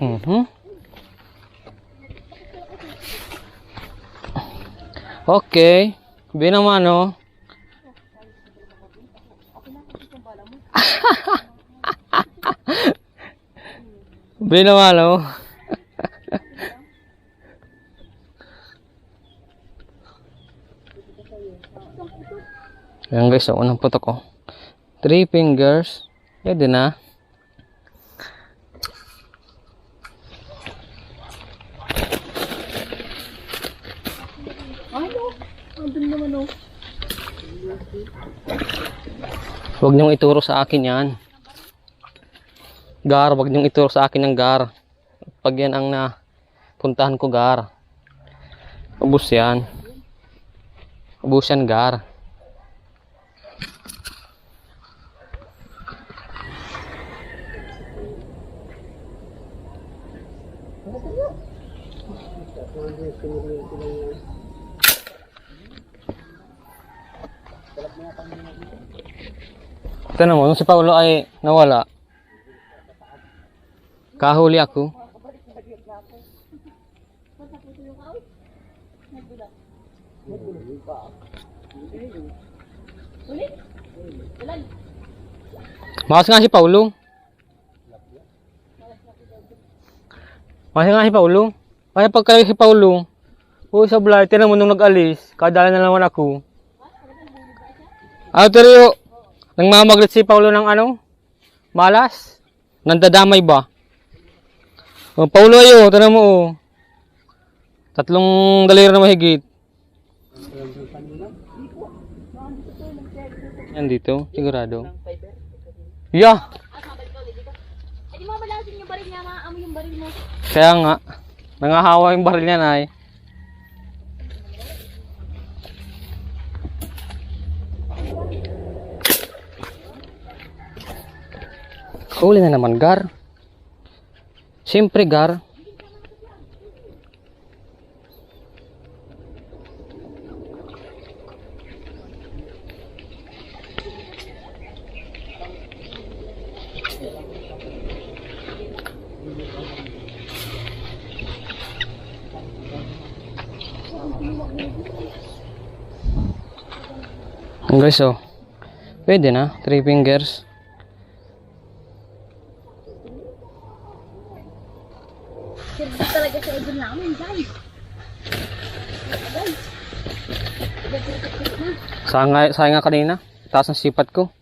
Mhm. Okay. Binamano. Binamano. Ayan guys, so unang putok ko. Three fingers. Pwede na. Ano? Oh. Huwag niyong ituro sa akin yan. Gar, huwag niyong ituro sa akin ng gar. Pag yan ang na puntahan ko gar. Ubus yan. Ubus yan gar. Tanong mo, nung si Paulo ay nawala. Kahuli ako. Makas nga si Paulo. Makas nga si Paulo. Kaya pagka si Paulo, o sa blight, tinan mo nung nag-alis, kadala na naman ako. Ah, pero nang mamaglit si Paulo ng ano? Malas? Nandadamay ba? O, Paulo ayo, tanong mo oh. Tatlong daliri na mahigit. Yan dito, sigurado. Yeah, mo. kaya nga. Nangahawa yung baril niya na Huli na naman, Gar. Siyempre, Gar. Guys, oh. Pwede na. Three fingers. Sirbi talaga sa idol namin, guys. Sayang nga, sayang nga kanina. Taas ang sipat ko.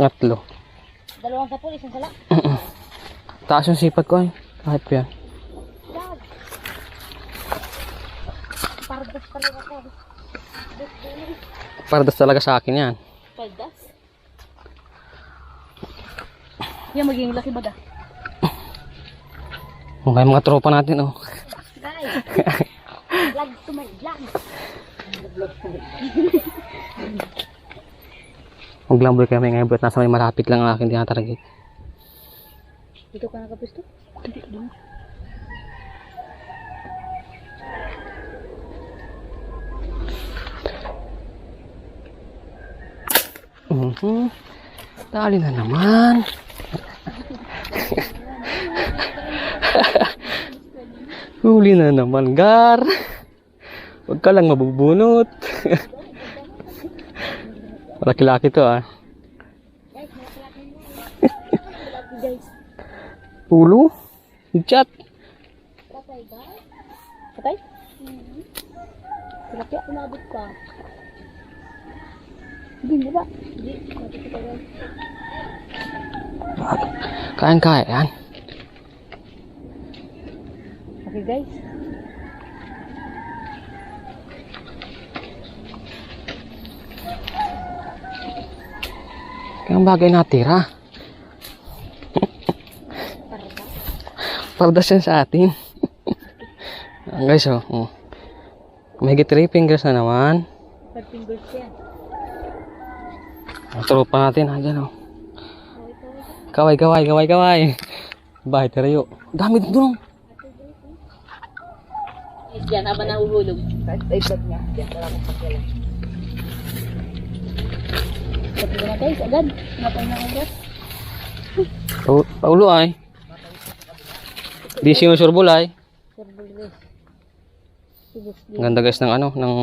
Ngatlo. Dalawang kapul, isang sala. Taas yung sipat ko ay. Kahit pa yan. Pardas talaga ako. Pardas talaga sa akin yan. Pardas? Yan, magiging laki baga. Okay, mga tropa natin, oh. Guys, vlog to my vlog. Maglamboy kami ngayon, but nasa may malapit lang ang aking tinatarget. Dito ka nakapisto? Hindi, doon. Mhm. Dali na naman. Huli na naman, Gar. Huwag ka lang mabubunot. Malaki-laki to, ah. Malaki. Ulo? Chat. Patay ba? Patay? Mm-hmm. Tilapia, umabot pa. Hindi, di ba? Hindi. Kain-kaya yan. Okay guys. Ang bagay natira. Pardas yan sa atin. Ang guys, oh. oh. Mahigit 3 fingers na naman. Five fingers yan. Ang tropa natin, andyan, oh. Oh. Kaway, kaway, kaway, kaway. Bahay tirayo. Dami dito, no? Diyan, habang nahuhulog. Kahit ay vlog niya. Diyan, wala akong na guys, agad. Napay na oras. Pau- Paulo ay. Di siya surbol ay. Ang ganda guys ng ano, ng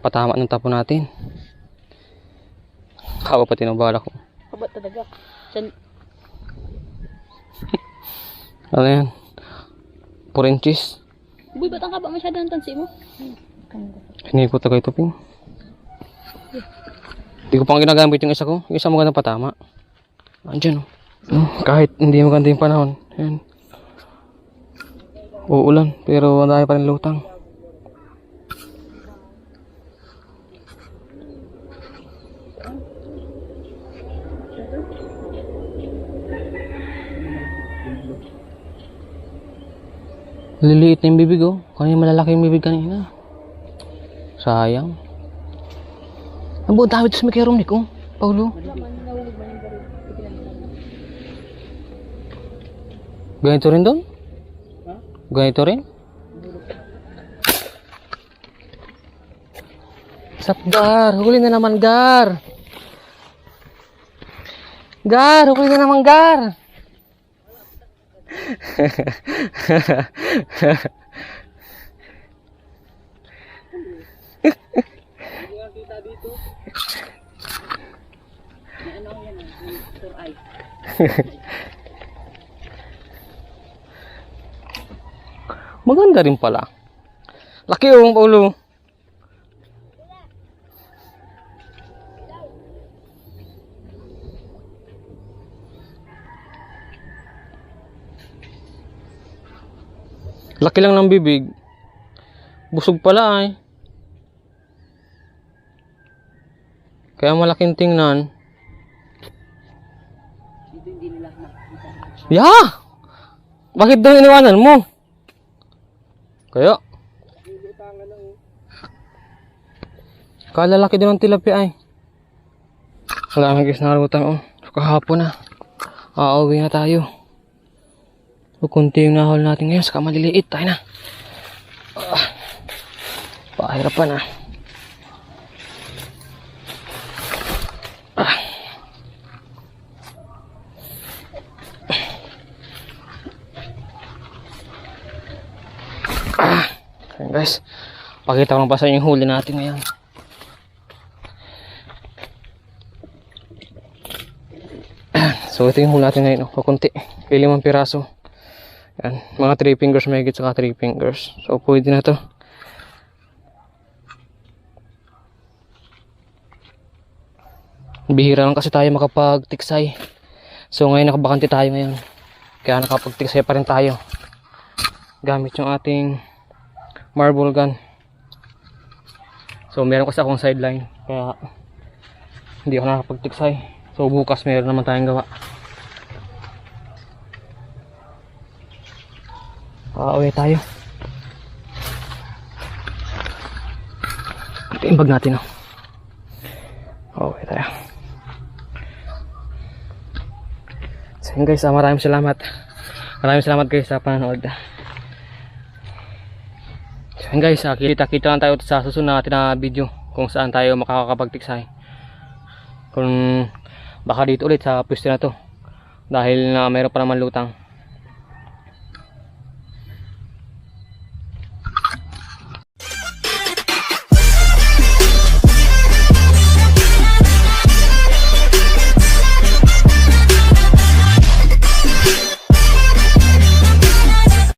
patama ng tapo natin. Kawa pa tinubala ko. Haba talaga. San, Ano yan? 4 inches. Uy, ba't ang haba masyado ang tansi mo? Hindi ko tagay ito, Ping. Hindi ko pang ginagamit yung isa ko. Yung isa magandang patama. Andiyan, oh. No, kahit hindi maganda yung panahon. Ayan. Uulan, pero ang dami pa rin lutang. Liliit na yung bibig, oh. Kanina malalaki yung bibig kanina. Sayang. Ang buong dami ito sa may Nick, oh. Paulo. Ganito rin doon? Ganito rin? Sap, Gar. Huli na naman, Gar. Gar, huli na naman, Gar. Maganda rin pala. Laki oh, Paulo. Laki lang ng bibig. Busog pala ay. Kaya malaking tingnan. Yeah! Bakit daw iniwanan mo? Kaya? Kalalaki din ng tilapia ay. Wala kami guys nakalutan oh. Kahapon na. Aawi na tayo. Kukunti yung nahol natin ngayon. Saka maliliit tayo na. Ah. Pahirapan. Ah. Ah. Ayan guys. Pakita ko lang pa sa yung huli natin ngayon. So ito yung huli natin ngayon. Oh, kukunti. Limang piraso. Yan. Mga 3 fingers may higit saka 3 fingers. So pwede na to. Bihira lang kasi tayo makapag-tiksay. So ngayon nakabakante tayo ngayon. Kaya nakapag-tiksay pa rin tayo. Gamit yung ating marble gun. So meron kasi akong sideline. Kaya hindi ako nakapag-tiksay. So bukas meron naman tayong gawa. Pauwi tayo. Ito yung bag natin, oh. Pauwi tayo. So guys, ah, maraming salamat. Maraming salamat guys sa panonood. Yun guys, ah, kita-kita lang tayo sa susunod natin na video kung saan tayo makakapagtiksay. Kung baka dito ulit sa pwesto na to. Dahil na mayroon pa naman lutang.